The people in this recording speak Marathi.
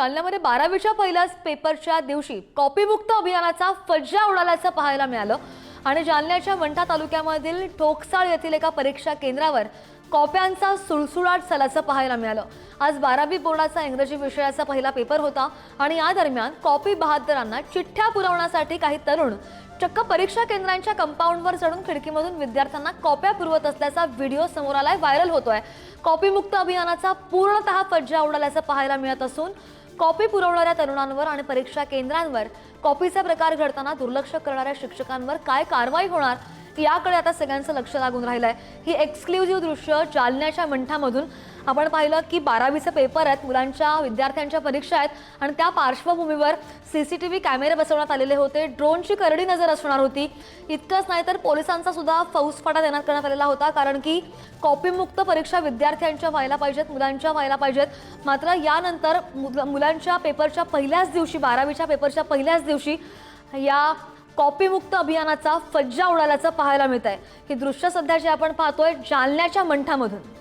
जालन्यामध्ये बारावीच्या पहिल्याच पेपरच्या दिवशी कॉपीमुक्त अभियानाचा फज्जा उडाल्याचं पाहायला मिळालं. आणि जालन्याच्या मंठा तालुक्यामधील ठोकसाळ येथील एका परीक्षा केंद्रावर कॉप्यांचा सुळसुळाट झाल्याचं पाहायला मिळालं. आज बारावी बोर्डाचा इंग्रजी विषयाचा पहिला पेपर होता आणि या दरम्यान कॉपी बहादरांना चिठ्ठ्या पुरवण्यासाठी काही तरुण चक्क परीक्षा केंद्रांच्या कंपाऊंडवर चढून खिडकीमधून विद्यार्थ्यांना कॉप्या पुरवत असल्याचा व्हिडिओ समोर आलाय व्हायरल होतोय. कॉपीमुक्त अभियानाचा पूर्णतः फज्जा उडाल्याचं पाहायला मिळत असून कॉपी पुरवणाऱ्या तरुणांवर आणि परीक्षा केंद्रांवर कॉपीचा प्रकार घडताना दुर्लक्ष करणाऱ्या शिक्षकांवर काय कारवाई होणार? याकडे आता सगळ्यांचं लक्ष लागून राहिलंय. ही एक्सक्लुझिव्ह दृश्य जालन्याच्या मंठामधून. आपण पाहिलं की बारावीचे पेपर आहेत मुलांच्या विद्यार्थ्यांच्या परीक्षा आहेत आणि त्या पार्श्वभूमीवर सी सी टी व्ही कॅमेरे बसवण्यात आलेले होते. ड्रोनची करडी नजर असणार होती. इतकंच नाही तर पोलिसांचा सुद्धा फौजफाटा देण्यात करण्यात आलेला होता कारण की कॉपीमुक्त परीक्षा विद्यार्थ्यांच्या व्हायला पाहिजेत मुलांच्या व्हायला पाहिजेत. मात्र यानंतर मुलांच्या पेपरच्या पहिल्याच दिवशी बारावीच्या पेपरच्या पहिल्याच दिवशी या कॉपीमुक्त अभियानाचा फज्जा उडाल्याचं पाहायला मिळत आहे ही दृश्य सध्या जे आपण पाहतोय जालन्याच्या मंठामधून.